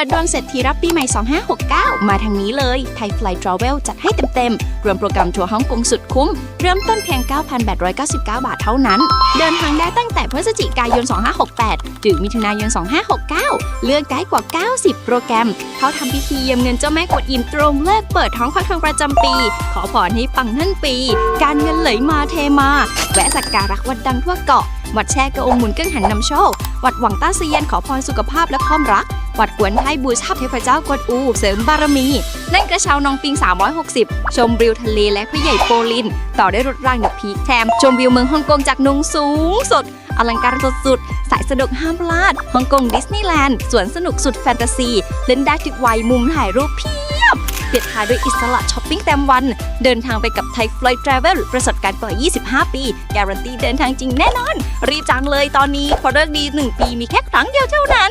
ปิดดวงเศรษฐีรับปีใหม่ 2569 มาทางนี้เลยไทยฟลายทราเวลจัดให้เต็มๆ รวมโปรแกรมทัวร์ฮ่องกงสุดคุ้ม เริ่มต้นเพียง 9,899 บาทเท่านั้น เดินทางได้ตั้งแต่พฤศจิกายน 2568 ถึงมิถุนายน 2569 เลือกได้กว่า 90 โปรแกรม เขาทำพิธีเยี่ยมเงินเจ้าแม่กวนอิมตรงเลิกเปิดท้องฟักทองประจำปี ขอพรให้ปังทั้งปี การเงินไหลมาเทมาแวะสักการะวัดดังทั่วเกาะวัดแช่กระองหมุนเกิ้งหันนำโชควัดหวังต้าเซียนขอพรสุขภาพและความรัก วัดกวนไทยบูชาเทพเจ้ากวนอู เสริมบารมี นั่งกระเช้านองปิง 360 ชมวิวทะเลและผู้ใหญ่โปลิน ต่อได้รถรางเดอะพีคแถมชมวิวเมืองฮ่องกงจากนงสูงสุด อลังการสุดๆสายสนุกห้ามพลาดฮ่องกงดิสนีย์แลนด์สวนสนุกสุดแฟนตาซีเล่นได้ทุกวัยมุมถ่ายรูปเพียบเปิดท้ายด้วยอิสระช้อปปิ้งเต็มวัน เดินทางไปกับไทยฟลอยทราเวลประสบการณ์กว่า 25 ปี การันตีเดินทางจริงแน่นอน รีบจังเลยตอนนี้เพราะเลิกดี 1 ปีมีแค่ครั้งเดียวเท่านั้น